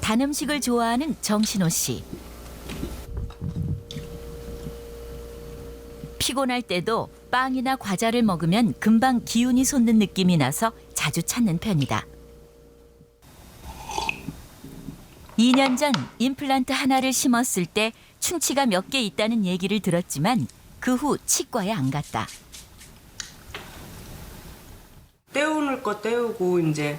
단 음식을 좋아하는 정신호 씨. 피곤할 때도 빵이나 과자를 먹으면 금방 기운이 솟는 느낌이 나서 자주 찾는 편이다. 2년 전 임플란트 하나를 심었을 때 충치가 몇 개 있다는 얘기를 들었지만 그 후 치과에 안 갔다. 떼우는 거 떼우고 이제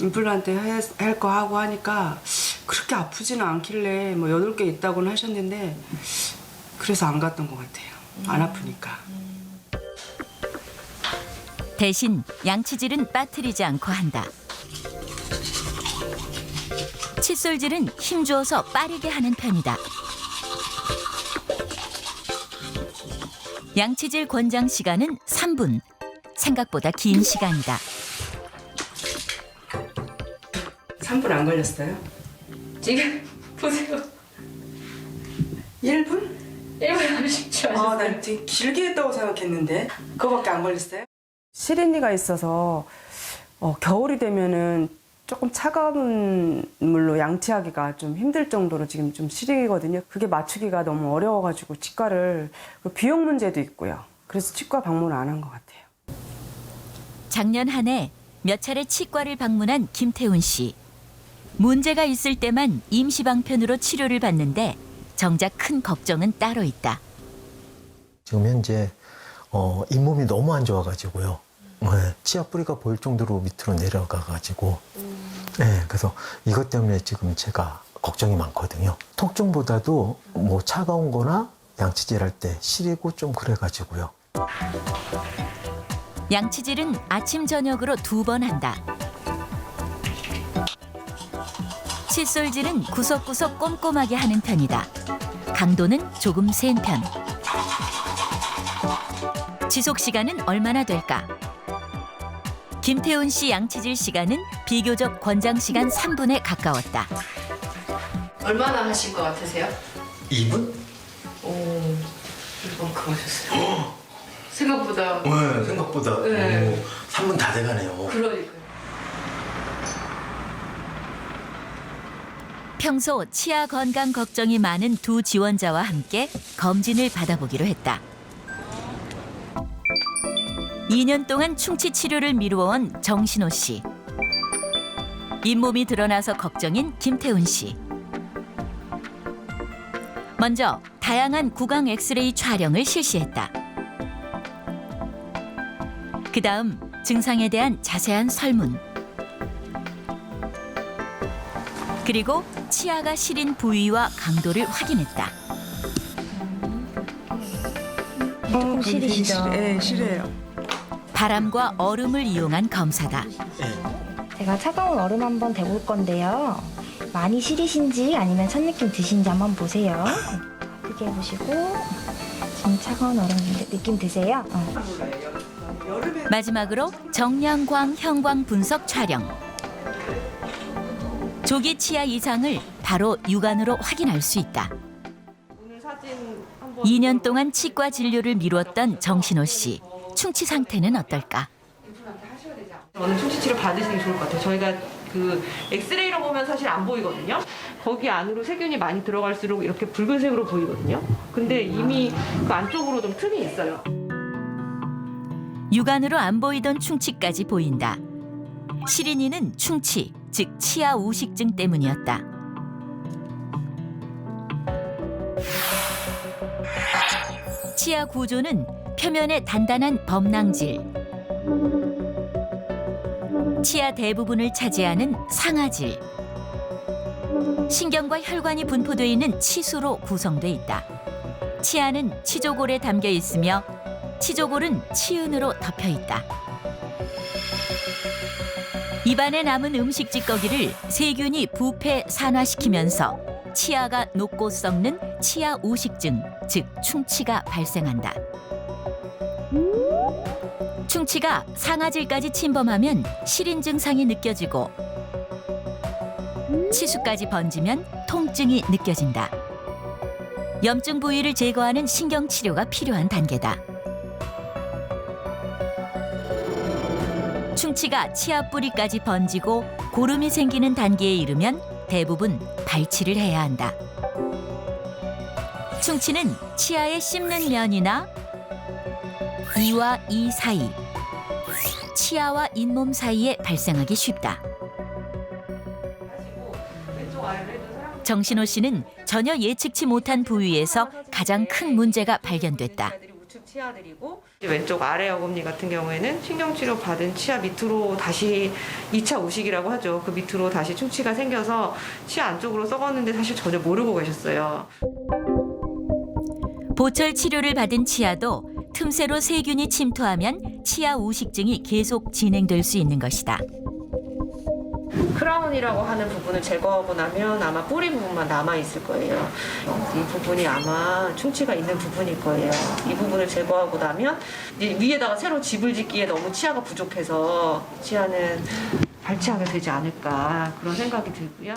임플란트 할 거 하고 하니까 그렇게 아프지는 않길래 뭐 여덟 개 있다고는 하셨는데 그래서 안 갔던 것 같아요. 안 아프니까. 대신 양치질은 빠뜨리지 않고 한다. 칫솔질은 힘주어서 빠르게 하는 편이다. 양치질 권장 시간은 3분. 생각보다 긴 시간이다. 3분 안 걸렸어요? 지금 보세요. 1분? 1분 30초 아, 난 되게 길게 했다고 생각했는데 그거밖에 안 걸렸어요? 시린니가 있어서 어, 겨울이 되면은 조금 차가운 물로 양치하기가 좀 힘들 정도로 지금 좀 시리거든요. 그게 맞추기가 너무 어려워가지고 치과를 그 비용 문제도 있고요. 그래서 치과 방문을 안 한 것 같아요. 작년 한 해 몇 차례 치과를 방문한 김태훈 씨. 문제가 있을 때만 임시 방편으로 치료를 받는데 정작 큰 걱정은 따로 있다. 지금 현재 어, 잇몸이 너무 안 좋아가지고요. 네, 치아 뿌리가 보일 정도로 밑으로 내려가가지고, 네, 그래서 이것 때문에 지금 제가 걱정이 많거든요. 통증보다도 뭐 차가운 거나 양치질할 때 시리고 좀 그래가지고요. 양치질은 아침 저녁으로 두 번 한다. 칫솔질은 구석구석 꼼꼼하게 하는 편이다. 강도는 조금 센 편. 지속 시간은 얼마나 될까? 김태훈 씨 양치질 시간은 비교적 권장 시간 3분에 가까웠다. 얼마나 하실 것 같으세요? 2분? 오, 이만큼 하셨어요. 생각보다 네, 생각보다 네. 3분 다 돼가네요. 그러니까 평소 치아 건강 걱정이 많은 두 지원자와 함께 검진을 받아보기로 했다. 2년 동안 충치 치료를 미루어온 정신호 씨. 잇몸이 드러나서 걱정인 김태훈 씨. 먼저 다양한 구강 엑스레이 촬영을 실시했다. 그 다음 증상에 대한 자세한 설문. 그리고 치아가 시린 부위와 강도를 확인했다. 조금 시리시죠? 네, 시려요. 바람과 얼음을 이용한 검사다. 제가 차가운 얼음 한번 대볼 건데요. 많이 시리신지 아니면 찬 느낌 드신지 한번 보세요. 크게 해보시고 지금 차가운 얼음 느낌 드세요? 어. 마지막으로 정량광 형광 분석 촬영. 조기 치아 이상을 바로 육안으로 확인할 수 있다. 2년 동안 치과 진료를 미루었던 정신호 씨. 충치 상태는 어떨까? 저는 충치 치료 받으시는 게 좋을 것 같아요. 저희가 그 엑스레이로 보면 사실 안 보이거든요. 거기 안으로 세균이 많이 들어갈수록 이렇게 붉은색으로 보이거든요. 근데 이미 그 안쪽으로 좀 틈이 있어요. 육안으로 안 보이던 충치까지 보인다. 시린이는 충치, 즉 치아 우식증 때문이었다. 치아 구조는 표면에 단단한 범낭질, 치아 대부분을 차지하는 상아질, 신경과 혈관이 분포되어 있는 치수로 구성돼 있다. 치아는 치조골에 담겨 있으며 치조골은 치은으로 덮여 있다. 입안에 남은 음식 찌꺼기를 세균이 부패 산화시키면서 치아가 녹고 썩는 치아 우식증, 즉 충치가 발생한다. 충치가 상아질까지 침범하면 시린 증상이 느껴지고 치수까지 번지면 통증이 느껴진다. 염증 부위를 제거하는 신경 치료가 필요한 단계다. 충치가 치아 뿌리까지 번지고 고름이 생기는 단계에 이르면 대부분 발치를 해야 한다. 충치는 치아에 씹는 면이나 이와 이 사이, 치아와 잇몸 사이에 발생하기 쉽다. 정신호 씨는 전혀 예측치 못한 부위에서 가장 큰 문제가 발견됐다. 치아들이 치아들이고 왼쪽 아래 어금니 같은 경우에는 신경치료 받은 치아 밑으로 다시 2차 우식이라고 하죠. 그 밑으로 다시 충치가 생겨서 치아 안쪽으로 썩었는데 사실 전혀 모르고 계셨어요. 보철 치료를 받은 치아도 틈새로 세균이 침투하면 치아 우식증이 계속 진행될 수 있는 것이다. 크라운이라고 하는 부분을 제거하고 나면 아마 뿌리 부분만 남아 있을 거예요. 이 부분이 아마 충치가 있는 부분일 거예요. 이 부분을 제거하고 나면 위에다가 새로 집을 짓기에 너무 치아가 부족해서 치아는 발치하게 되지 않을까 그런 생각이 들고요.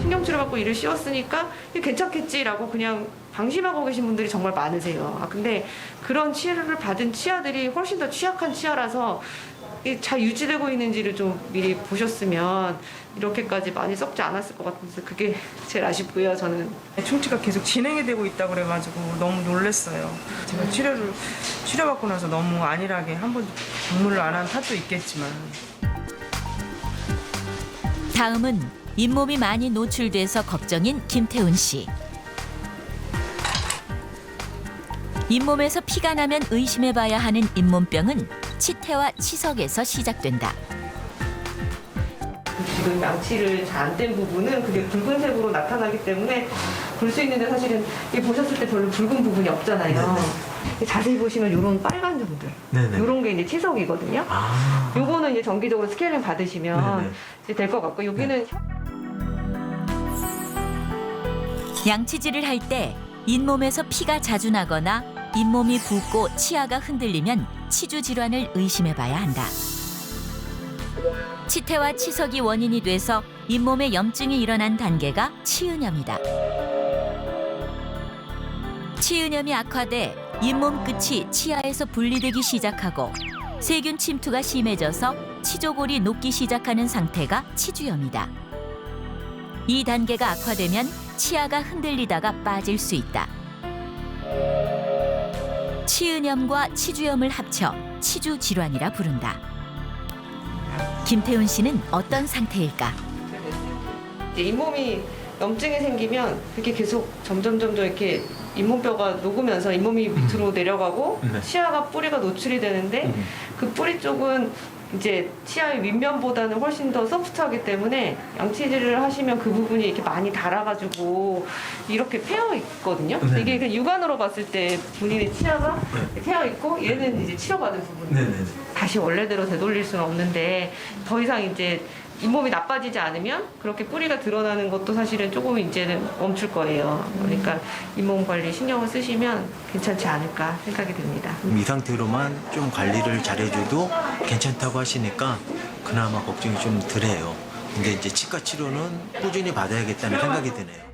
신경치료 받고 씌웠으니까 이게 괜찮겠지라고 그냥 방심하고 계신 분들이 정말 많으세요. 아 근데 그런 치료를 받은 치아들이 훨씬 더 취약한 치아라서 잘 유지되고 있는지를 좀 미리 보셨으면 이렇게까지 많이 썩지 않았을 것 같아서 그게 제일 아쉽고요. 저는 충치가 계속 진행이 되고 있다고 그래가지고 너무 놀랐어요. 제가 치료를 치료받고 나서 너무 안일하게 한 번도 방문을 안 한 탓도 있겠지만 다음은 잇몸이 많이 노출돼서 걱정인 김태훈 씨. 잇몸에서 피가 나면 의심해봐야 하는 잇몸병은 치태와 치석에서 시작된다. 지금 양치를 잘안된 부분은 그게 붉은색으로 나타나기 때문에 볼 수 있는데 사실은 이 보셨을 때 별로 붉은 부분이 없잖아요. 자세히 보시면 이런 빨간 점들, 네네. 이런 게 이제 치석이거든요. 아. 요거는 이제 정기적으로 스케일링 받으시면 될 것 같고 여기는 양치질을 할 때 잇몸에서 피가 자주 나거나 잇몸이 붓고 치아가 흔들리면 치주 질환을 의심해봐야 한다. 치태와 치석이 원인이 돼서 잇몸에 염증이 일어난 단계가 치은염이다. 치은염이 악화돼 잇몸 끝이 치아에서 분리되기 시작하고 세균 침투가 심해져서 치조골이 녹기 시작하는 상태가 치주염이다. 이 단계가 악화되면 치아가 흔들리다가 빠질 수 있다. 치은염과 치주염을 합쳐 치주 질환이라 부른다. 김태훈 씨는 어떤 상태일까? 이제 잇몸이 염증이 생기면 그게 계속 점점 점점 이렇게 잇몸뼈가 녹으면서 잇몸이 밑으로 내려가고 네. 치아가 뿌리가 노출이 되는데 음. 그 뿌리 쪽은 이제 치아의 윗면보다는 훨씬 더 소프트하기 때문에 양치질을 하시면 그 부분이 이렇게 많이 닳아가지고 이렇게 패여 있거든요. 네. 이게 그 육안으로 봤을 때 본인의 치아가 네. 패여 있고 얘는 이제 치료받은 부분. 네네. 다시 원래대로 되돌릴 수는 없는데 더 이상 이제 잇몸이 나빠지지 않으면 그렇게 뿌리가 드러나는 것도 사실은 조금 이제는 멈출 거예요. 그러니까 잇몸 관리 신경을 쓰시면 괜찮지 않을까 생각이 듭니다. 이 상태로만 좀 관리를 잘해줘도 괜찮다고 하시니까 그나마 걱정이 좀 덜해요. 근데 이제 치과 치료는 꾸준히 받아야겠다는 생각이 드네요.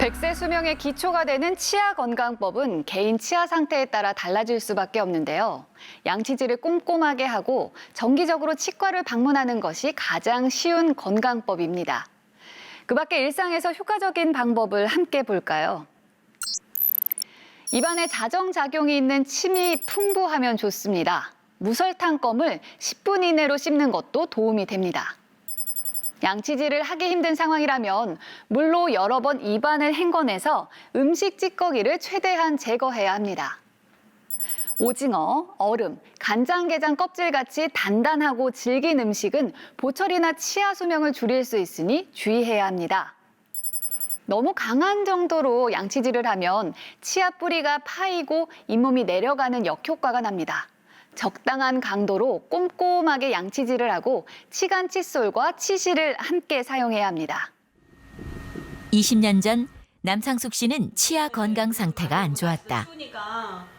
100세 수명의 기초가 되는 치아 건강법은 개인 치아 상태에 따라 달라질 수밖에 없는데요. 양치질을 꼼꼼하게 하고 정기적으로 치과를 방문하는 것이 가장 쉬운 건강법입니다. 그 밖에 일상에서 효과적인 방법을 함께 볼까요? 입안에 자정작용이 있는 침이 풍부하면 좋습니다. 무설탕 껌을 10분 이내로 씹는 것도 도움이 됩니다. 양치질을 하기 힘든 상황이라면 물로 여러 번 입안을 헹궈내서 음식 찌꺼기를 최대한 제거해야 합니다. 오징어, 얼음, 간장게장 껍질같이 단단하고 질긴 음식은 보철이나 치아 수명을 줄일 수 있으니 주의해야 합니다. 너무 강한 정도로 양치질을 하면 치아 뿌리가 파이고 잇몸이 내려가는 역효과가 납니다. 적당한 강도로 꼼꼼하게 양치질을 하고 치간 칫솔과 치실을 함께 사용해야 합니다. 20년 전 남상숙 씨는 치아 건강 상태가 안 좋았다.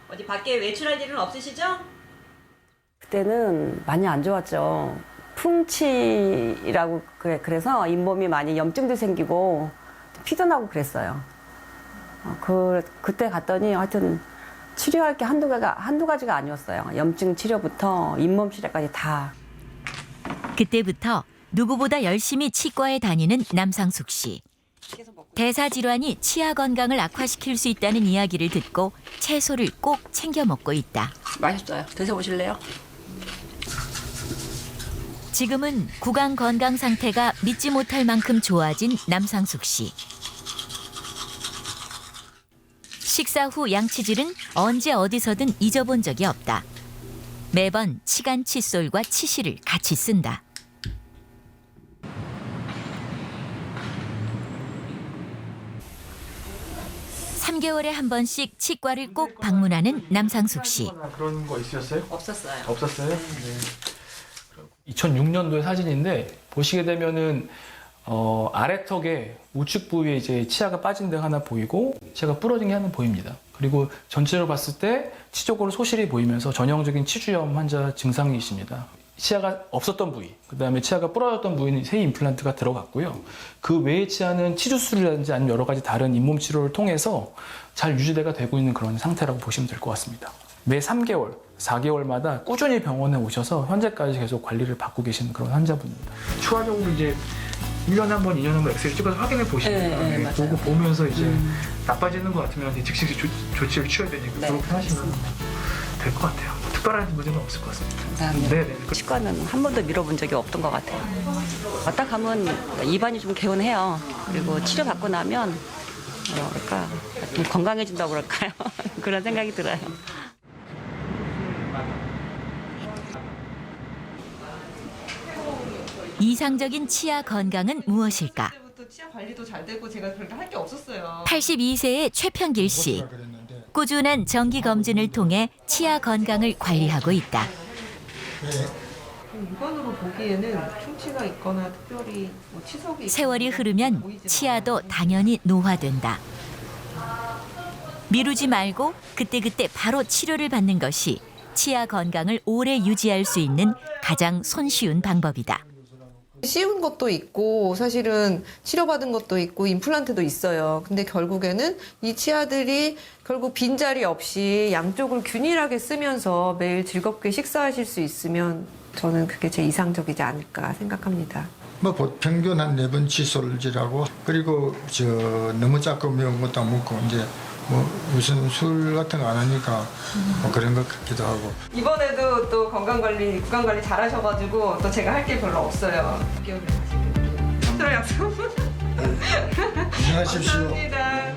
어디 밖에 외출할 일은 없으시죠? 그때는 많이 안 좋았죠. 풍치라고 그래, 그래서 잇몸이 많이 염증도 생기고 피도 나고 그랬어요. 어, 그, 그때 갔더니 하여튼 치료할 게 한두 가지가, 한두 가지가 아니었어요. 염증 치료부터 잇몸 치료까지 다. 그때부터 누구보다 열심히 치과에 다니는 남상숙 씨. 대사 질환이 치아 건강을 악화시킬 수 있다는 이야기를 듣고 채소를 꼭 챙겨 먹고 있다. 맛있어요. 드셔보실래요? 지금은 구강 건강 상태가 믿지 못할 만큼 좋아진 남상숙 씨. 식사 후 양치질은 언제 어디서든 잊어본 적이 없다. 매번 치간 칫솔과 치실을 같이 쓴다. 삼개월에한 번씩 치과를 꼭 방문하는 남상숙 씨. 그런 거 있으셨어요? 없었어요. 없었어요? 네. 2006년도의 사진인데 보시게 되면은 어, 아래턱에 우측 부위에 이제 치아가 빠진 데가 하나 보이고 치아가 부러진 게 하나 보입니다. 그리고 전체적으로 봤을 때 치적으로 소실이 보이면서 전형적인 치주염 환자 증상이십니다. 치아가 없었던 부위, 그 다음에 치아가 부러졌던 부위는 새 임플란트가 들어갔고요. 그 외의 치아는 치주술이라든지 아니면 여러 가지 다른 잇몸 치료를 통해서 잘 유지가 되고 있는 그런 상태라고 보시면 될 것 같습니다. 매 3개월, 4개월마다 꾸준히 병원에 오셔서 현재까지 계속 관리를 받고 계시는 그런 환자분입니다. 추가 적으로 이제 1년에 한 번, 2년에 한 번 엑스레이 찍어서 확인해 보시면 네, 네, 맞아요. 보고 보면서 이제 나빠지는 것 같으면 이제 즉시 조, 조치를 취해야 되니까 네, 그렇게 하시면 될 것 같아요. 뭐 특별한 문제는 없을 것 같습니다. 감사합니다. 네 네. 치과는 한 번도 밀어본 적이 없던 것 같아요. 왔다 가면 입안이 좀 개운해요. 그리고 치료 받고 나면 뭐랄까 좀 건강해진다고 그럴까요? 그런 생각이 들어요. 이상적인 치아 건강은 무엇일까? 그때부터 치아 관리도 잘 되고 제가 그렇게 할 게 없었어요. 82세의 최평길 씨. 꾸준한 정기 검진을 통해 치아 건강을 관리하고 있다. 육안으로 보기에는 충치가 있거나 특별히 뭐 치석이 세월이 흐르면 치아도. 당연히 노화된다. 미루지 말고 그때그때 바로 치료를 받는 것이 치아 건강을 오래 유지할 수 있는 가장 손쉬운 방법이다. 씌운 것도 있고 사실은 치료받은 것도 있고 임플란트도 있어요. 근데 결국에는 이 치아들이 결국 빈자리 없이 양쪽을 균일하게 쓰면서 매일 즐겁게 식사하실 수 있으면 저는 그게 제일 이상적이지 않을까 생각합니다. 뭐 보 평균 한 네 번 칫솔질하고 그리고 저 너무 작고 매운 것도 안 먹고 이제 뭐 무슨 술 같은 거 안 하니까 뭐 그런 것 같기도 하고 이번에도 또 건강관리, 구강관리 잘 하셔가지고 또 제가 할 게 별로 없어요. 6개월에 다시 뵐게요. 힘들어 약속. 고생하십시오. 감사합니다.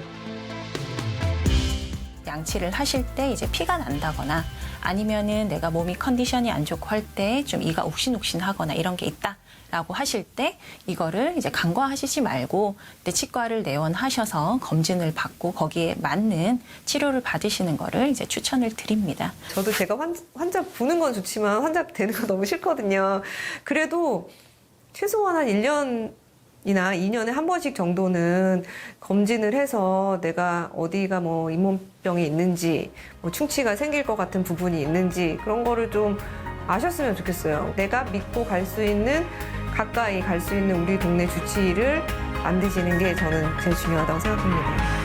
양치를 하실 때 이제 피가 난다거나 아니면은 내가 몸이 컨디션이 안 좋고 할 때 좀 이가 욱신욱신하거나 이런 게 있다 라고 하실 때 이거를 이제 간과하시지 말고 내 치과를 내원하셔서 검진을 받고 거기에 맞는 치료를 받으시는 거를 이제 추천을 드립니다. 저도 제가 환, 환자 보는 건 좋지만 환자 되는 거 너무 싫거든요. 그래도 최소한 한 1년 이나 2년에 한 번씩 정도는 검진을 해서 내가 어디가 뭐 잇몸병이 있는지, 뭐 충치가 생길 것 같은 부분이 있는지 그런 거를 좀 아셨으면 좋겠어요. 내가 믿고 갈 수 있는 가까이 갈 수 있는 우리 동네 주치의를 만드시는 게 저는 제일 중요하다고 생각합니다.